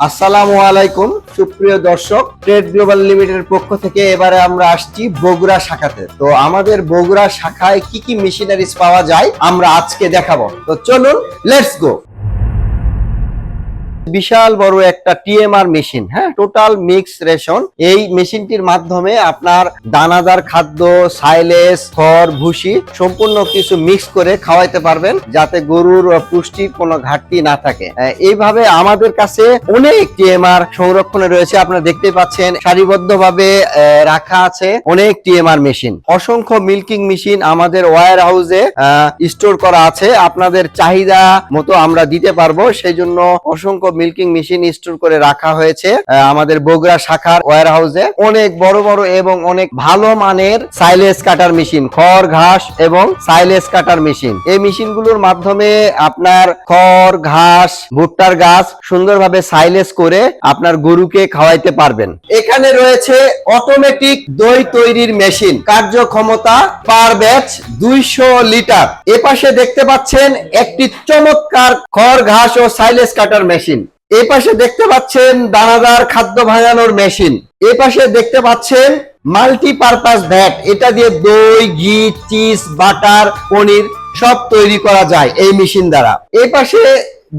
আসসালামু আলাইকুম, সুপ্রিয় দর্শক ট্রেড গ্লোবাল লিমিটেডের পক্ষ থেকে এবারে আমরা আসছি বগুড়া শাখাতে। তো আমাদের বগুড়া শাখায় কি কি মেশিনারিজ পাওয়া যায় আমরা আজকে দেখাবো। তো চলুন লেটস গো বিশাল বড় একটা টিএমআর মেশিন হ্যাঁ? টোটাল মিক্স রেশন এই মেশিনটির মাধ্যমে আপনার দানাদার খাদ্য সাইলেস খড়, ভুসি সম্পূর্ণ কিছু মিক্স করে খাওয়াইতে পারবেন, যাতে গরুর পুষ্টির কোনো ঘাটতি না থাকে। এইভাবে আমাদের কাছে অনেক টিএমআর সংরক্ষণে রয়েছে। আপনারা দেখতে পাচ্ছেন, সারিবদ্ধভাবে রাখা আছে অনেক টিএমআর মেশিন। অসংখ্য মিল্কিং মেশিন আমাদের ওয়্যার হাউসে স্টোর করা আছে। আপনাদের চাহিদা মতো আমরা দিতে পারব। সেই জন্য অসংখ্য মিল্কিং মেশিন স্টোর করে রাখা হয়েছে। আমাদের বগুড়া শাখার ওয়ার হাউসে অনেক বড় বড় এবং অনেক ভালো মানের সাইলেস কাটার মেশিন খড়, ঘাস এবং সাইলেস কাটার মেশিন এই মেশিনগুলোর মাধ্যমে আপনার খড়, ঘাস, ভুট্টার গাছ সুন্দরভাবে সাইলেস করে আপনার গরুকে খাওয়াইতে পারবেন। এখানে রয়েছে অটোমেটিক দই তৈরির মেশিন কার্যক্ষমতা পার ব্যাচ দুইশো লিটার। এপাশে দেখতে পাচ্ছেন একটি চমৎকার খড়, ঘাস ও সাইলেস কাটার মেশিন এই পাশে দেখতে পাচ্ছেন দানাদার খাদ্য ভাঙানোর মেশিন। এ পাশে দেখতে পাচ্ছেন মাল্টিপারপাস ভ্যাট। এটা দিয়ে দই, ঘি, চিজ, বাটার, পনির সব তৈরি করা যায় এই মেশিন দ্বারা। এ পাশে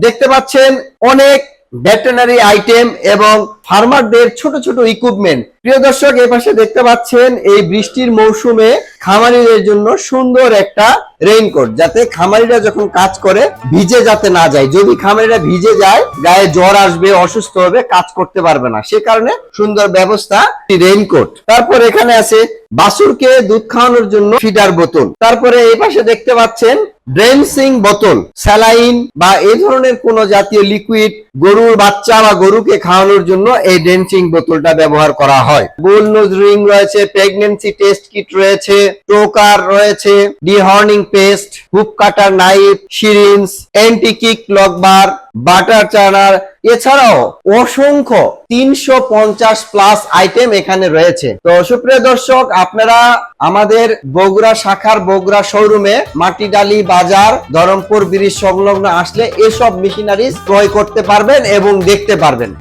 দেখতে পাচ্ছেন অনেক ভেটেনারি আইটেম এবং ফার্মারদের ছোট ছোট ইকুইপমেন্ট প্রিয় দর্শক এই পাশে দেখতে পাচ্ছেন এই বৃষ্টির মৌসুমে খামারিদের জন্য সুন্দর একটা রেইনকোট যাতে খামারিরা যখন কাজ করে, ভিজে যাতে না যায়। যদি খামারিরা ভিজে যায়, গায়ে জ্বর আসবে, অসুস্থ হবে, কাজ করতে পারবে না। সে কারণে সুন্দর ব্যবস্থা রেইনকোট তারপর এখানে আছে বাসুরকে দুধ খাওয়ানোর জন্য ফিডার বোতল। তারপরে এই পাশে দেখতে পাচ্ছেন ড্রেন্সিং বোতল, স্যালাইন বা এই ধরনের কোনো জাতীয় লিকুইড গরুর বাচ্চা বা গরুকে খাওয়ানোর জন্য এই ড্রেনসিং বোতলটা ব্যবহার করা হয়। বুল নোজ রিং রয়েছে, প্রেগনেন্সি টেস্ট কিট রয়েছে, টোকার রয়েছে, dehorning paste hoof cutter knife, syringe, anti kick lock bar butter churner, এছাড়াও অসংখ্য তিনশো পঞ্চাশ প্লাস আইটেম এখানে রয়েছে। তো সুপ্রিয় দর্শক, আপনারা আমাদের বগুড়া শাখার বগুড়া শোরুমে মাটিডালি বাজার, ধরমপুর ব্রিজ সংলগ্ন আসলে এসব মেশিনারিজ ক্রয় করতে পারবেন এবং দেখতে পারবেন।